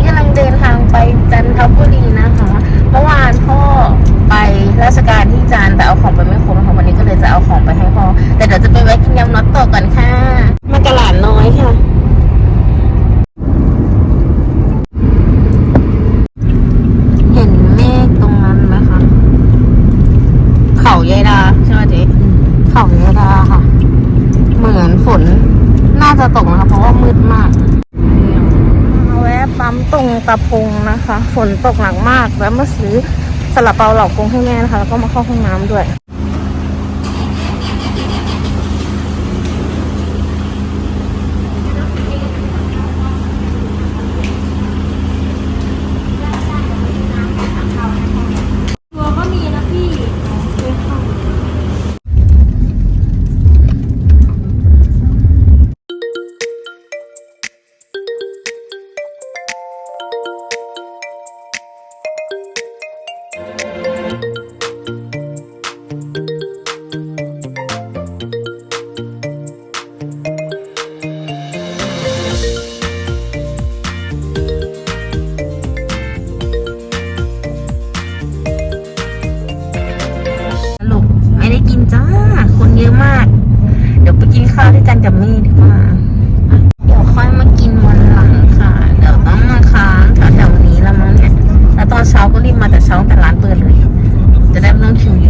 ี้กำลังเดินทางไปจันทบุรีนะคะ เมื่อวานพ่อไปราชการที่จันแต่เอาของไปไม่ครบนะคะวันนี้ก็เลยจะเอาของไปให้พ่อ แต่เดี๋ยวจะไปแวะกินยำน็อตต่อก่อนค่ะ มาตลาดน้อยค่ะยายดาใช่ไหมเจ๊เขายยดาค่ะ เหมือนฝนน่าจะตกนะคะเพราะว่ามืดมาก ตะพงนะคะ ฝนตกหนักมากแล้วมาซื้อสลับเปาเหล่ากงให้แม่นะคะ แล้วก็มาเข้าห้องน้ำด้วยาวด้วยกันกับมีดีกว่า เดี๋ยวค่อยมากินวันหลังค่ะ เดี๋ยวต้องมาค้างแถวๆนี้ละมั้งเนี่ย แล้วตอนเช้าก็รีบมาแต่เช้าแต่ร้านเปิดเลย จะได้ไม่ต้องคิวเยอะ